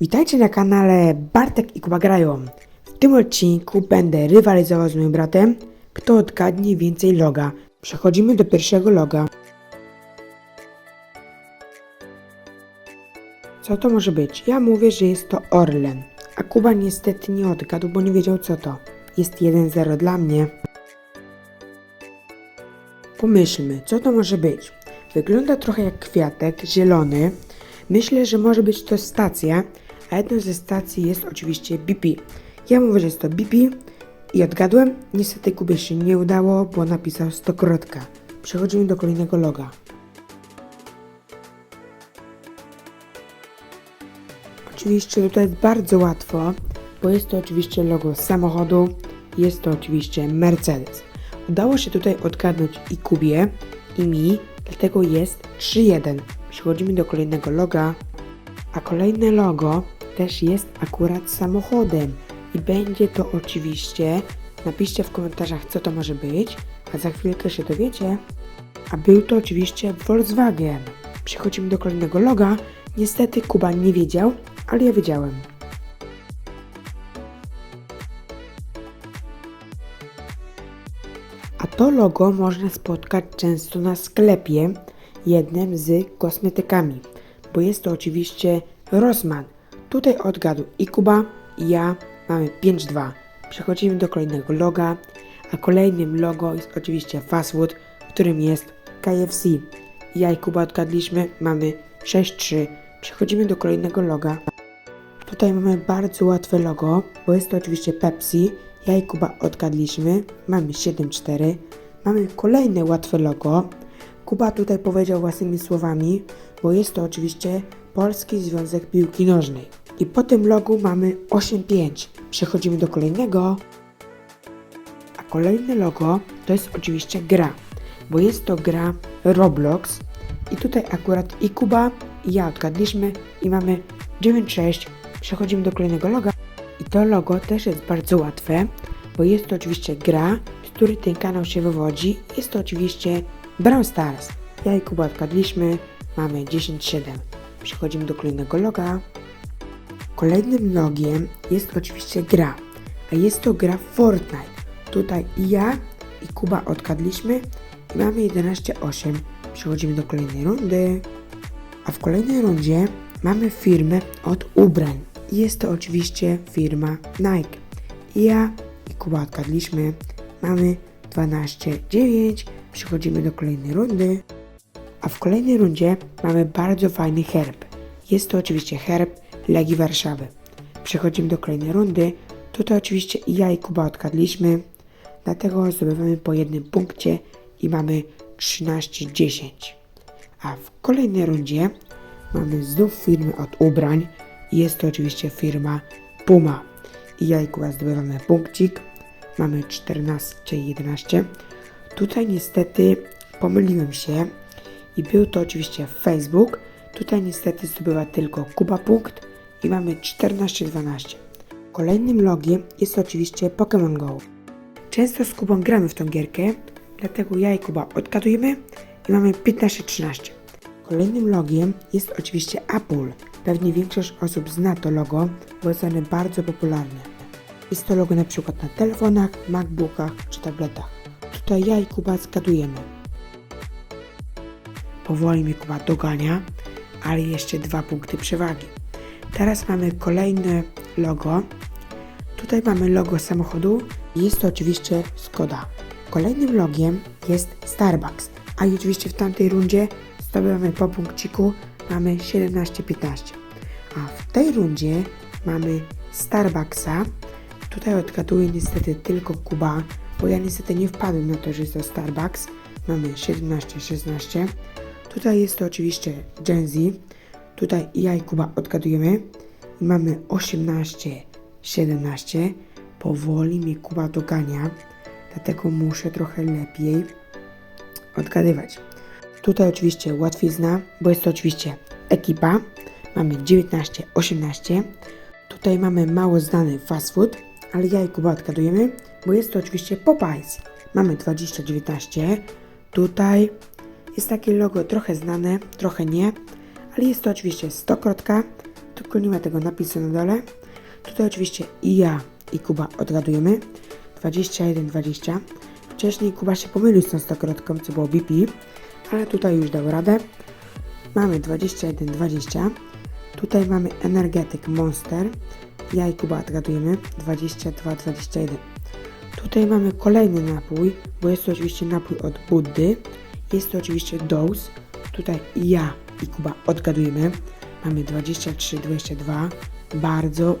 Witajcie na kanale Bartek i Kuba grają. W tym odcinku będę rywalizował z moim bratem, kto odgadnie więcej loga. Przechodzimy do pierwszego loga. Co to może być? Ja mówię, że jest to Orlen, a Kuba niestety nie odgadł, bo nie wiedział co to. Jest 1-0 dla mnie. Pomyślmy, co to może być. Wygląda trochę jak kwiatek, zielony. Myślę, że może być to stacja, a jedną ze stacji jest oczywiście BP. Ja mówię, że jest to BP i odgadłem. Niestety Kubie się nie udało, bo napisał stokrotka. Przechodzimy do kolejnego loga. Oczywiście tutaj jest bardzo łatwo, bo jest to oczywiście logo samochodu, jest to oczywiście Mercedes. Udało się tutaj odgadnąć i Kubie, i mi, dlatego jest 3-1. Przechodzimy do kolejnego loga, a kolejne logo też jest akurat samochodem i będzie to oczywiście, napiszcie w komentarzach co to może być, a za chwilkę się dowiecie. A był to oczywiście Volkswagen. Przechodzimy do kolejnego loga. Niestety Kuba nie wiedział, ale ja wiedziałem. A to logo można spotkać często na sklepie, jednym z kosmetykami, bo jest to oczywiście Rossmann. Tutaj odgadł i Kuba, i ja mamy 5-2. Przechodzimy do kolejnego loga, a kolejnym logo jest oczywiście fast food, w którym jest KFC. Ja i Kuba odgadliśmy, mamy 6-3. Przechodzimy do kolejnego loga. Tutaj mamy bardzo łatwe logo, bo jest to oczywiście Pepsi. Ja i Kuba odgadliśmy, mamy 7-4. Mamy kolejne łatwe logo. Kuba tutaj powiedział własnymi słowami, bo jest to oczywiście Polski Związek Piłki Nożnej. I po tym logu mamy 8-5. Przechodzimy do kolejnego. A kolejne logo to jest oczywiście gra, bo jest to gra Roblox. I tutaj akurat i Kuba, i ja odgadliśmy i mamy 9-6. Przechodzimy do kolejnego loga. I to logo też jest bardzo łatwe, bo jest to oczywiście gra, z której ten kanał się wywodzi. Jest to oczywiście Brawl Stars. Ja i Kuba odgadliśmy, mamy 10-7. Przechodzimy do kolejnego loga. Kolejnym logiem jest oczywiście gra, a jest to gra Fortnite. Tutaj i ja i Kuba odgadliśmy i mamy 11-8. Przechodzimy do kolejnej rundy. A w kolejnej rundzie mamy firmę od ubrań. Jest to oczywiście firma Nike. I ja i Kuba odgadliśmy. Mamy 12-9. Przechodzimy do kolejnej rundy. A w kolejnej rundzie mamy bardzo fajny herb. Jest to oczywiście herb Legii Warszawy. Przechodzimy do kolejnej rundy. Tutaj oczywiście i ja i Kuba odgadliśmy. Dlatego zdobywamy po jednym punkcie i mamy 13-10. A w kolejnej rundzie mamy znów firmy od ubrań. Jest to oczywiście firma Puma. I ja i Kuba zdobywamy punkcik. Mamy 14-11. Tutaj niestety pomyliłem się i był to oczywiście Facebook. Tutaj niestety zdobywa tylko Kuba punkt i mamy 14-12. Kolejnym logiem jest oczywiście Pokémon Go. Często z Kubą gramy w tą gierkę, dlatego ja i Kuba odgadujemy i mamy 15-13. Kolejnym logiem jest oczywiście Apple. Pewnie większość osób zna to logo, bo jest one bardzo popularne. Jest to logo na przykład na telefonach, MacBookach czy tabletach. Tutaj ja i Kuba zgadujemy. Powoli mnie Kuba dogania, ale jeszcze dwa punkty przewagi. Teraz mamy kolejne logo. Tutaj mamy logo samochodu jest to oczywiście Skoda. Kolejnym logiem jest Starbucks, a oczywiście w tamtej rundzie zdobywamy po punkciku, mamy 17-15. A w tej rundzie mamy Starbucksa. Tutaj odgaduje niestety tylko Kuba, bo ja niestety nie wpadłem na to, że jest to Starbucks. Mamy 17-16. Tutaj jest to oczywiście Gen Z. Tutaj ja i Kuba odgadujemy. Mamy 18-17. Powoli mnie Kuba dogania, dlatego muszę trochę lepiej odgadywać. Tutaj oczywiście łatwizna, bo jest to oczywiście ekipa. Mamy 19-18. Tutaj mamy mało znany fast food, ale ja i Kuba odgadujemy, bo jest to oczywiście Popeyes. Mamy 20-19. Tutaj jest takie logo trochę znane, trochę nie, ale jest to oczywiście stokrotka. tylko nie ma tego napisu na dole. Tutaj oczywiście i ja i Kuba odgadujemy. 21-20. Wcześniej Kuba się pomylił z tą stokrotką, co było BP, ale tutaj już dał radę. Mamy 21-20. Tutaj mamy energetyk Monster. Ja i Kuba odgadujemy 22-21. Tutaj mamy kolejny napój, bo jest to oczywiście napój od Buddy. Jest to oczywiście Dose. Tutaj ja i Kuba odgadujemy. Mamy 23-22. Bardzo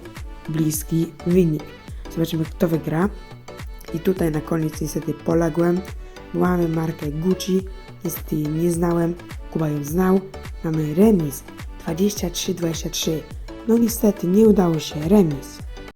bliski wynik. Zobaczymy kto wygra. I tutaj na koniec niestety poległem. Mamy markę Gucci. Niestety jej nie znałem. Kuba ją znał. Mamy remis 23-23. No niestety nie udało się remis.